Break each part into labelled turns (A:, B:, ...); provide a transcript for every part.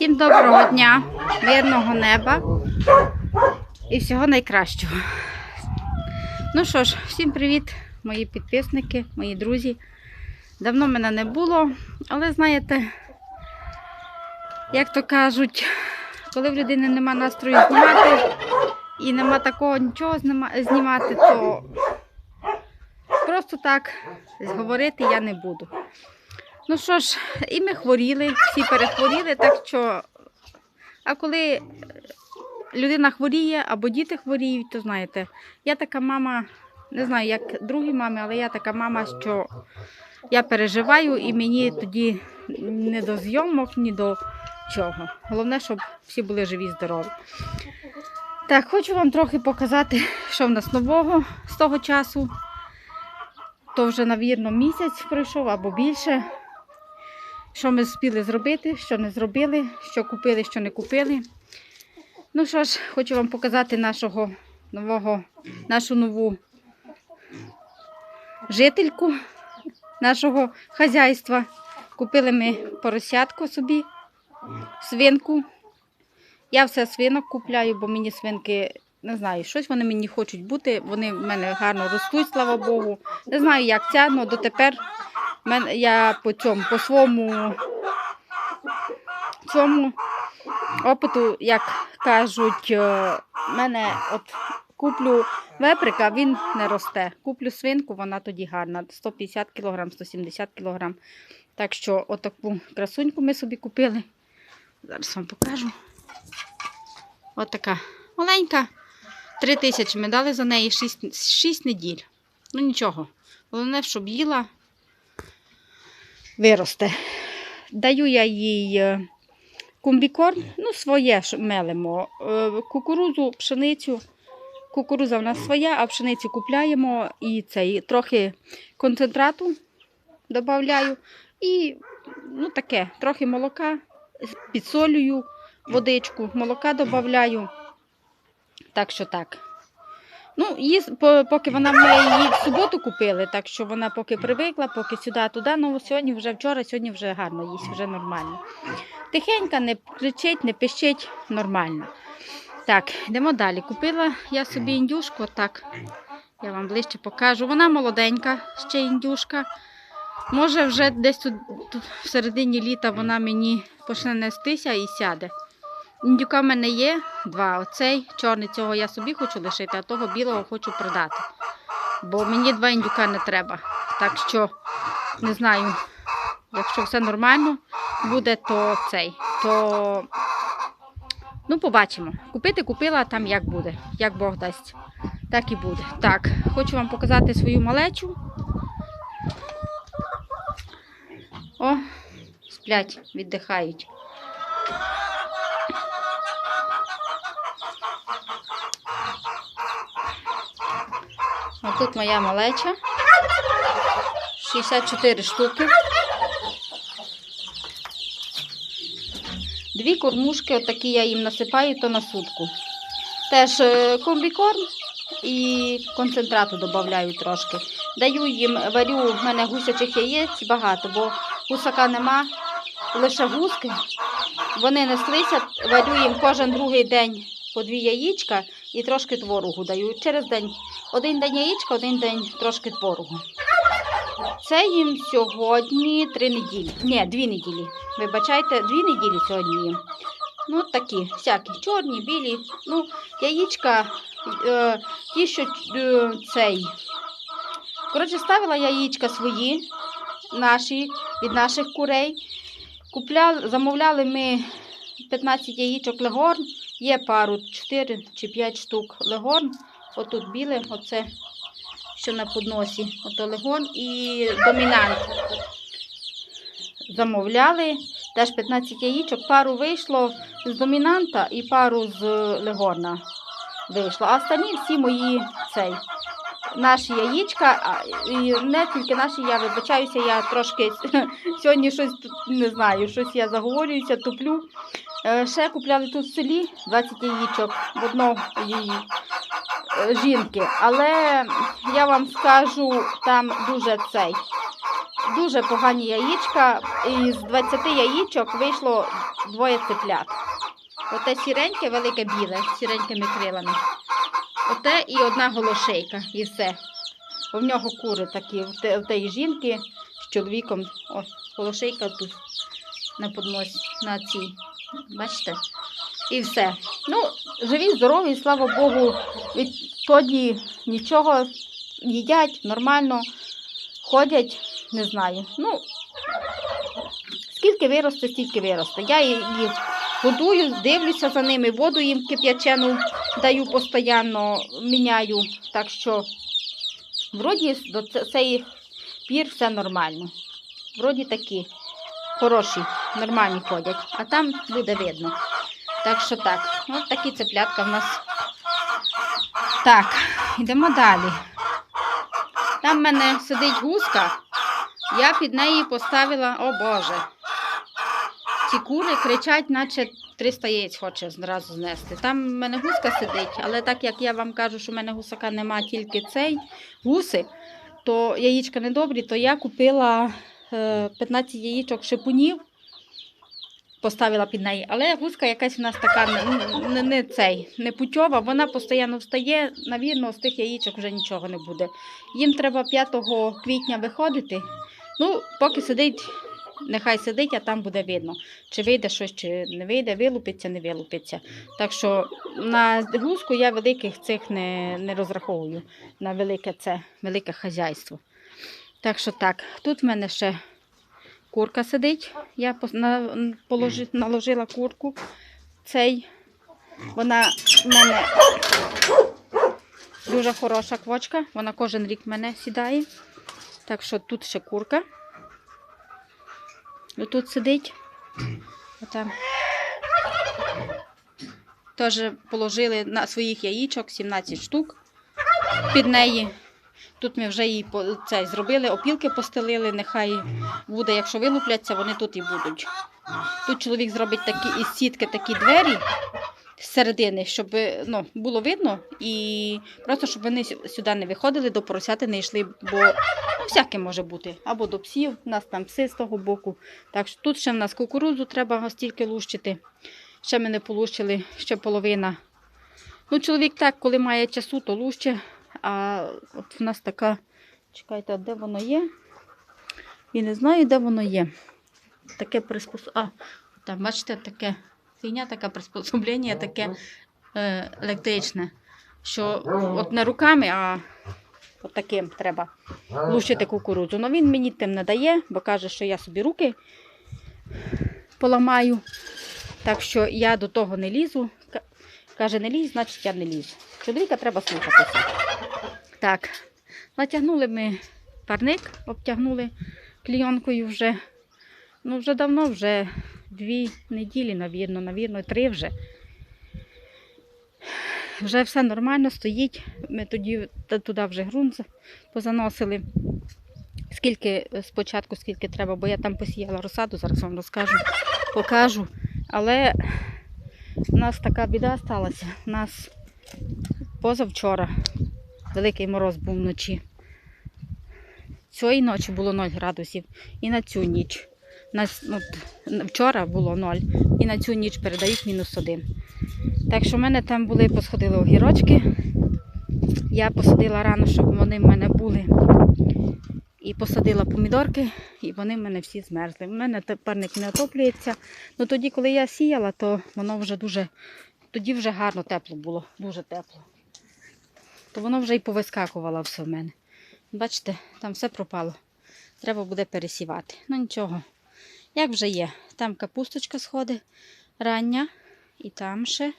A: Всім доброго дня, мирного неба і всього найкращого. Ну що ж, всім привіт, мої підписники, мої друзі. Давно мене не було, але знаєте, як то кажуть, коли в людини нема настрою знімати і нема такого нічого знімати, то просто так говорити я не буду. Ну що ж, і ми хворіли, всі перехворіли, так що. А коли людина хворіє або діти хворіють, то знаєте, я така мама, не знаю, як другі мами, але я така мама, що я переживаю і мені тоді не до зйомок, ні до чого. Головне, щоб всі були живі, здорові. Так, хочу вам трохи показати, що в нас нового з того часу. То вже, навірно, місяць пройшов або більше. Що ми спіли зробити, що не зробили, що купили, що не купили. Ну що ж, хочу вам показати нашого нового, нашу нову жительку нашого хазяйства. Купили ми поросятку собі, свинку. Я все свинок купляю, бо мені свинки, не знаю, щось вони мені хочуть бути. Вони в мене гарно ростуть, слава Богу. Не знаю, як ця, але дотепер мен- я по цьому, по своєму цьому опиту, як кажуть, е, мене от куплю веприка, він не росте. Куплю свинку, вона тоді гарна. 150 кг, 170 кг. Так що отаку красуньку ми собі купили. Зараз вам покажу. От маленька. Три тисячі ми дали за неї 6, 6 неділь. Ну нічого. Головне, щоб їла, виросте. Даю я їй е, комбікорм, ну, своє мелимо. Е, Кукурузу, пшеницю. Кукуруза в нас своя, а пшеницю купляємо і цей трохи концентрату додаю. І ну, таке, трохи молока, підсолюю водичку, молока додаю. Так що так. Ну, її, поки вона ми її в суботу купили, так що вона поки привикла, поки сюди, туди. Ну, сьогодні вже вчора, сьогодні вже гарно їсть, вже нормально. Тихенька, не кричить, не пищить, нормально. Так, йдемо далі. Купила я собі індюшку, так, я вам ближче покажу. Вона молоденька, ще індюшка. Може, вже десь тут, тут в середині літа вона мені почне нестися і сяде. Індюка в мене є два. Оцей чорний цього я собі хочу лишити, а того білого хочу продати. Бо мені два індюка не треба. Так що, не знаю, якщо все нормально буде, то цей. То ну, побачимо. Купити купила, там як буде. Як Бог дасть, так і буде. Так, хочу вам показати свою малечу. О, сплять, віддихають. А тут моя малеча. 64 штуки. Дві кормушки, отакі я їм насипаю, то на сутку. Теж е, комбікорм і концентрату додаю трошки. Даю їм, варю, в мене гусячих яєць багато, бо гусака нема, лише гуски. Вони неслися, варю їм кожен другий день по дві яєчка і трошки творогу даю. Через день один день яєчка, один день трошки творогу. Це їм сьогодні три неділі. Ні, дві неділі. Вибачайте, дві неділі сьогодні їм. Ну, такі, всякі, чорні, білі. Ну, яєчка, е, ті, що е, цей. Коротше, ставила яєчка свої, наші, від наших курей. Купляли, замовляли ми 15 яєчок легорн. Є пару 4 чи 5 штук легорн. Отут біле, оце, що на подносі. Ото легорн і домінант. Замовляли. Теж 15 яєчок. Пару вийшло з домінанта і пару з легорна вийшло. А останні всі мої цей. Наші яєчка, і не тільки наші, я вибачаюся, я трошки сьогодні щось тут не знаю, щось я заговорююся, туплю. Е, Ще купляли тут в селі 20 яєчок в одного е, жінки. Але я вам скажу, там дуже цей. Дуже погані яєчка. Із 20 яєчок вийшло двоє цеплят. Оте сіреньке, велике біле, з сіренькими крилами. Оте і одна голошейка, і все. Бо в нього кури такі, в тієї жінки з чоловіком. О, голошейка тут на подносі, на цій. Бачите? І все. Ну, живі, здорові, слава Богу, відтоді нічого їдять нормально, ходять, не знаю. Ну, скільки виросте, стільки виросте. Я їх годую, дивлюся за ними, воду їм кип'ячену даю постійно, міняю. Так що, вроді, до ц- цієї пір все нормально. Вроді такі хороші, нормальні ходять, а там буде видно. Так що так, ось такі цеплятка в нас. Так, йдемо далі. Там в мене сидить гуска, я під неї поставила, о Боже. Ці кури кричать, наче 300 яєць хоче зразу знести. Там в мене гуска сидить, але так як я вам кажу, що в мене гусака нема тільки цей гуси, то яєчка недобрі, то я купила е, 15 яєчок шипунів, поставила під неї. Але гуска якась у нас така не, не, цей, не путьова, вона постійно встає, навірно, з тих яєчок вже нічого не буде. Їм треба 5 квітня виходити. Ну, поки сидить, нехай сидить, а там буде видно, чи вийде щось, чи не вийде, вилупиться, не вилупиться. Так що на гуску я великих цих не, не розраховую на велике це, велике хазяйство. Так що так, тут в мене ще курка сидить. Я положи, наложила курку. Цей. Вона в мене дуже хороша квочка. Вона кожен рік в мене сідає. Так що тут ще курка. І тут сидить. Отам. Теж положили на своїх яїчок 17 штук під неї. Тут ми вже її це, зробили, опілки постелили, нехай буде, якщо вилупляться, вони тут і будуть. Тут чоловік зробить такі із сітки такі двері з середини, щоб ну, було видно, і просто щоб вони сюди не виходили, до поросяти не йшли, бо ну, всяке може бути. Або до псів, у нас там пси з того боку. Так що тут ще в нас кукурудзу треба стільки лущити. Ще ми не полущили, ще половина. Ну, чоловік так, коли має часу, то луще. А от в нас така, чекайте, де воно є? І не знаю, де воно є. Таке приспособ... А, там, бачите, таке фігня, таке приспособлення, таке е, електричне. Що от не руками, а от таким треба лущити кукурудзу. Ну він мені тим не дає, бо каже, що я собі руки поламаю. Так що я до того не лізу. Каже, не лізь, значить я не лізу. Чоловіка треба слухатися. Так, натягнули ми парник, обтягнули клійонкою вже. Ну, вже давно, вже дві неділі, навірно, навірно, три вже. Вже все нормально стоїть. Ми тоді туди вже ґрунт позаносили. Скільки е, спочатку, скільки треба, бо я там посіяла розсаду, зараз вам розкажу, покажу. Але у нас така біда сталася. У нас позавчора великий мороз був вночі. Цієї ночі було 0 градусів і на цю ніч. На, с- ну, вчора було 0 і на цю ніч передають мінус 1. Так що в мене там були, посходили огірочки. Я посадила рано, щоб вони в мене були. І посадила помідорки, і вони в мене всі змерзли. У мене парник не отоплюється. Ну тоді, коли я сіяла, то воно вже дуже, тоді вже гарно тепло було, дуже тепло. То воно вже і повискакувало все в мене. Бачите, там все пропало. Треба буде пересівати. Ну нічого. Як вже є. Там капусточка сходить рання. І там ще.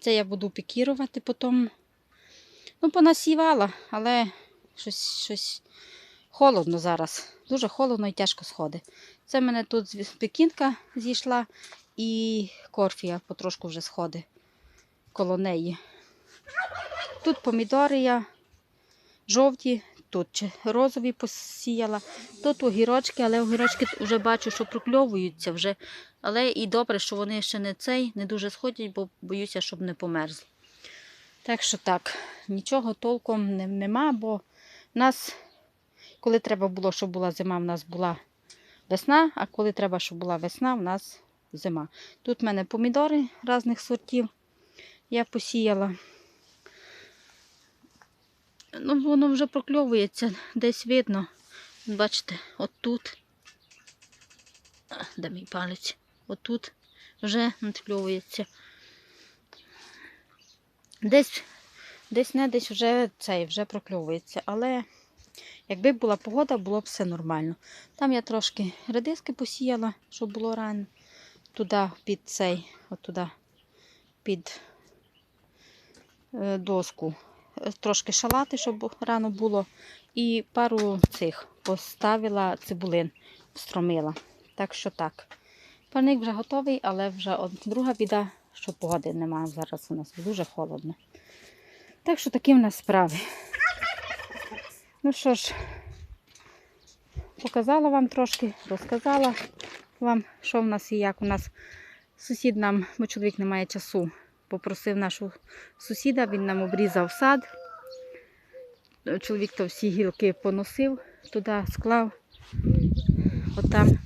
A: Це я буду пікірувати потім. Ну, понасівала, але щось, щось холодно зараз. Дуже холодно і тяжко сходить. Це в мене тут пекінка зійшла і корфія потрошку вже сходить коло неї. Тут помідори я жовті, тут розові посіяла, тут огірочки, але огірочки вже бачу, що прокльовуються вже. Але і добре, що вони ще не цей, не дуже сходять, бо боюся, щоб не померзли. Так що так, нічого толком не- нема, бо в нас, коли треба було, щоб була зима, в нас була весна, а коли треба, щоб була весна, в нас зима. Тут в мене помідори різних сортів. Я посіяла. Ну, воно вже прокльовується, десь видно. Бачите, отут. Де мій палець? Отут вже надкльовується. Десь, десь не десь вже цей вже прокльовується. Але якби була погода, було б все нормально. Там я трошки редиски посіяла, щоб було рано. Туди під цей, от туди, під е, доску. Трошки шалати, щоб рано було. І пару цих поставила цибулин, встромила. Так що так. Парник вже готовий, але вже друга біда, що погоди немає зараз у нас дуже холодно. Так що такі в нас справи. Ну що ж, показала вам трошки, розказала вам, що в нас і як у нас. Сусід нам, бо чоловік не має часу, попросив нашого сусіда, він нам обрізав сад. Чоловік то всі гілки поносив, туди склав. Отам.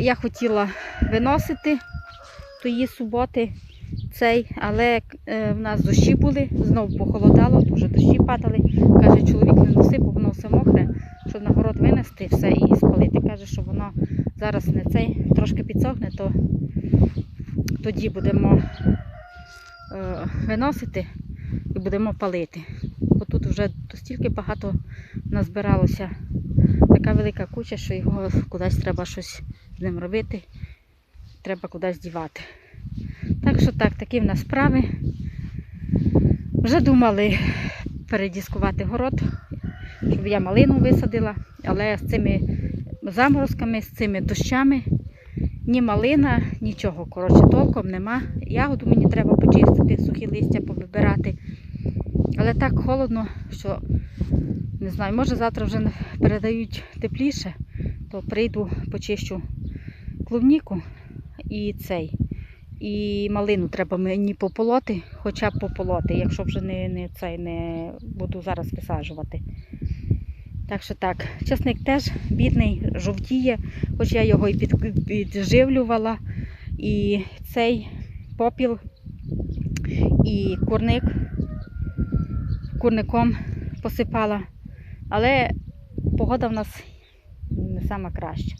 A: Я хотіла виносити тої суботи цей, але е, в нас дощі були, знов похолодало, дуже дощі падали. Каже, чоловік не носив, бо воно все мокре, щоб на город винести все і спалити. Каже, що воно зараз не цей, трошки підсохне, то тоді будемо виносити і будемо палити. Бо тут вже стільки багато назбиралося. Така велика куча, що його кудись треба щось з ним робити, треба кудись дівати. Так що так, такі в нас справи. Вже думали передіскувати город, щоб я малину висадила, але з цими заморозками, з цими дощами ні малина, нічого. Коротше, толком нема. Ягоду мені треба почистити, сухі листя повибирати. Але так холодно, що не знаю, може завтра вже передають тепліше, то прийду, почищу клубніку і цей. І малину треба мені пополоти, хоча б пополоти, якщо вже не, не, цей, не буду зараз висаджувати. Так що так, часник теж бідний, жовтіє, хоч я його і підживлювала. І цей попіл, і курник курником посипала. Але погода в нас не сама краща.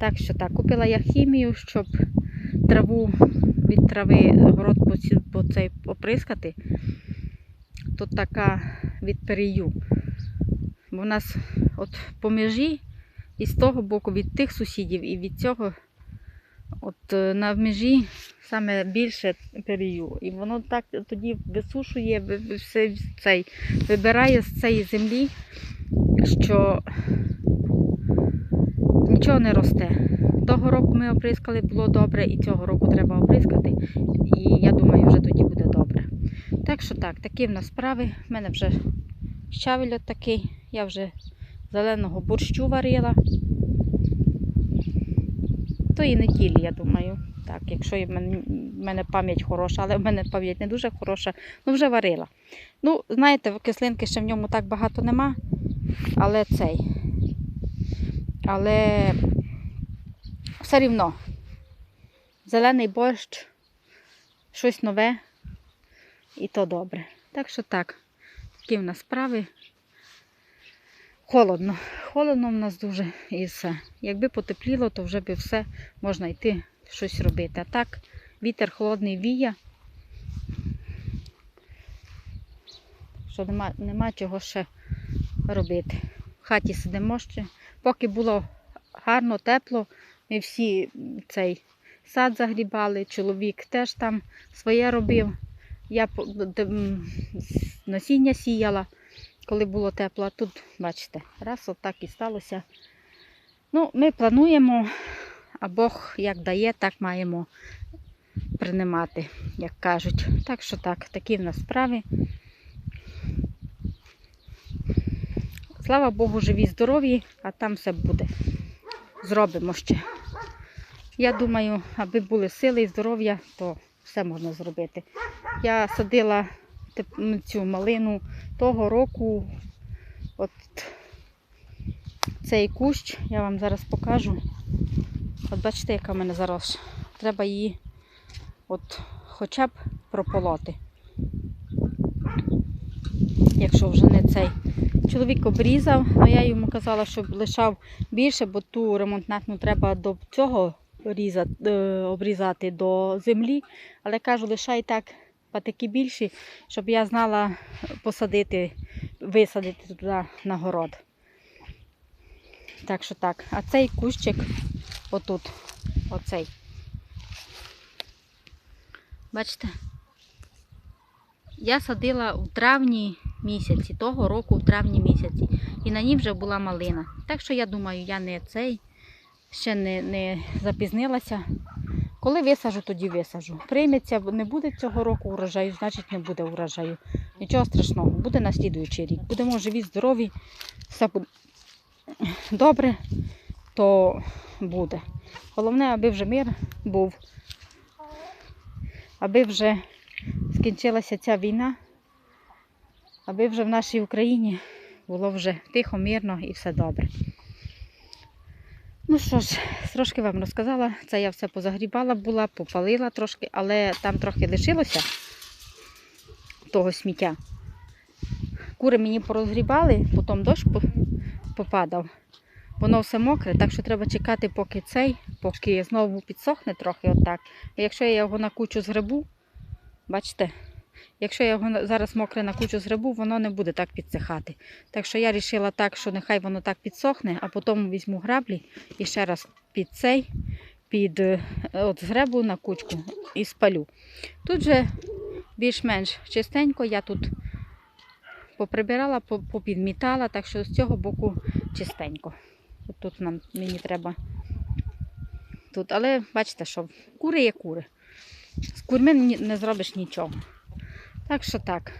A: Так що так, купила я хімію, щоб траву від трави город по цей оприскати. Тут така від перію. Бо в нас от по межі і з того боку від тих сусідів і від цього от е, на межі саме більше перію. І воно так тоді висушує, ви- ви- все цей, вибирає з цієї землі, що нічого не росте. Того року ми оприскали, було добре, і цього року треба оприскати. І я думаю, вже тоді буде добре. Так що так, такі в нас справи. У мене вже щавель такий. Я вже зеленого борщу варила. Тої неділі, я думаю. Так, якщо в мене, в мене пам'ять хороша, але в мене пам'ять не дуже хороша, ну вже варила. Ну, знаєте, кислинки ще в ньому так багато нема, але цей. Але все рівно. Зелений борщ, щось нове, і то добре. Так що так, такі в нас справи. Холодно. Холодно в нас дуже і все. Якби потепліло, то вже би все можна йти щось робити. А так, вітер холодний віє. Що нема, нема чого ще робити. В хаті сидимо ще. Поки було гарно, тепло, ми всі цей сад загрібали, чоловік теж там своє робив. Я насіння сіяла, коли було тепло. А тут, бачите, раз отак і сталося. Ну, ми плануємо, а Бог як дає, так маємо приймати, як кажуть. Так що так, такі в нас справи. Слава Богу, живі, здорові, а там все буде. Зробимо ще. Я думаю, аби були сили і здоров'я, то все можна зробити. Я садила цю малину того року, от цей кущ, я вам зараз покажу. От бачите, яка в мене зараз. Треба її от хоча б прополоти. Якщо вже не цей. Чоловік обрізав, але я йому казала, щоб лишав більше, бо ту ремонтнатну треба до цього різати, е, обрізати до землі. Але кажу, лишай так патики більші, щоб я знала посадити, висадити туди на город. Так що так. А цей кущик отут, оцей. Бачите? Я садила у травні місяці, того року в травні місяці. І на ній вже була малина. Так що я думаю, я не цей ще не, не запізнилася. Коли висажу, тоді висажу. Прийметься, не буде цього року урожаю, значить не буде урожаю. Нічого страшного, буде на слідуючий рік. Будемо живі, здорові, все буде добре, то буде. Головне, аби вже мир був, аби вже скінчилася ця війна, аби вже в нашій Україні було вже тихо, мирно і все добре. Ну що ж, трошки вам розказала. Це я все позагрібала була, попалила трошки, але там трохи лишилося того сміття. Кури мені порозгрібали, потім дощ попадав. Воно все мокре, так що треба чекати, поки цей, поки знову підсохне трохи отак. Якщо я його на кучу згребу, бачите, якщо я його зараз мокре на кучу згребу, воно не буде так підсихати. Так що я вирішила так, що нехай воно так підсохне, а потім візьму граблі і ще раз під цей, під е, от згребу на кучку і спалю. Тут же більш-менш чистенько, я тут поприбирала, попідмітала, так що з цього боку чистенько. От тут нам мені треба. Тут, але бачите, що кури є кури. З курми не зробиш нічого. Так що так.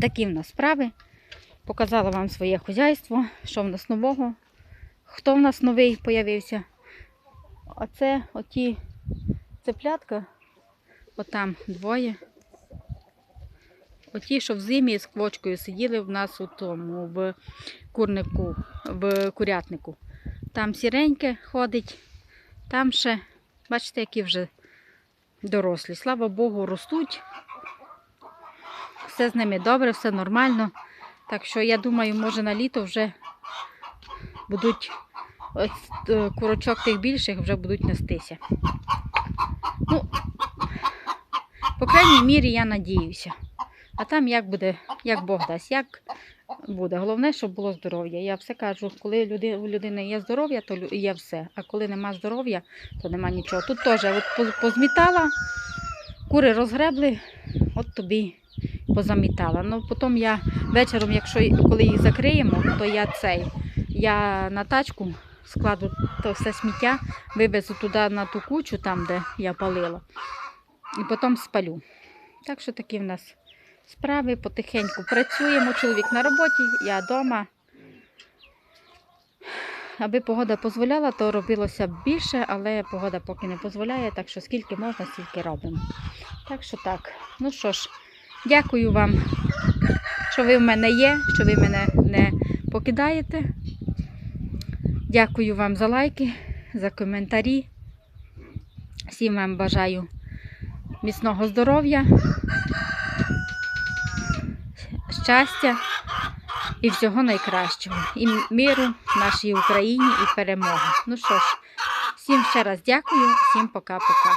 A: Такі в нас справи. Показала вам своє хозяйство, що в нас нового, хто в нас новий появився. А це оті цеплятка, отам двоє. Оті, що в зимі з квочкою сиділи в нас у тому, в курнику, в курятнику. Там сіреньке ходить, там ще, бачите, які вже дорослі. Слава Богу, ростуть. Все з ними добре, все нормально. Так що я думаю, може на літо вже будуть е, курочок тих більших вже будуть нестися. Ну, по крайній мірі, я надіюся. А там як буде, як Бог дасть, як буде. Головне, щоб було здоров'я. Я все кажу, коли у людини є здоров'я, то є все. А коли нема здоров'я, то нема нічого. Тут теж от позмітала, кури розгребли, от тобі позамітала. Ну, потім я вечором, якщо коли їх закриємо, то я цей, я на тачку складу то все сміття, вивезу туди на ту кучу, там, де я палила, і потім спалю. Так що такі в нас справи, потихеньку працюємо. Чоловік на роботі, я вдома. Аби погода дозволяла, то робилося б більше, але погода поки не дозволяє, так що скільки можна, стільки робимо. Так що так. Ну що ж, дякую вам, що ви в мене є, що ви мене не покидаєте. Дякую вам за лайки, за коментарі. Всім вам бажаю міцного здоров'я, щастя і всього найкращого. І миру нашій Україні і перемоги. Ну що ж, всім ще раз дякую, всім пока-пока.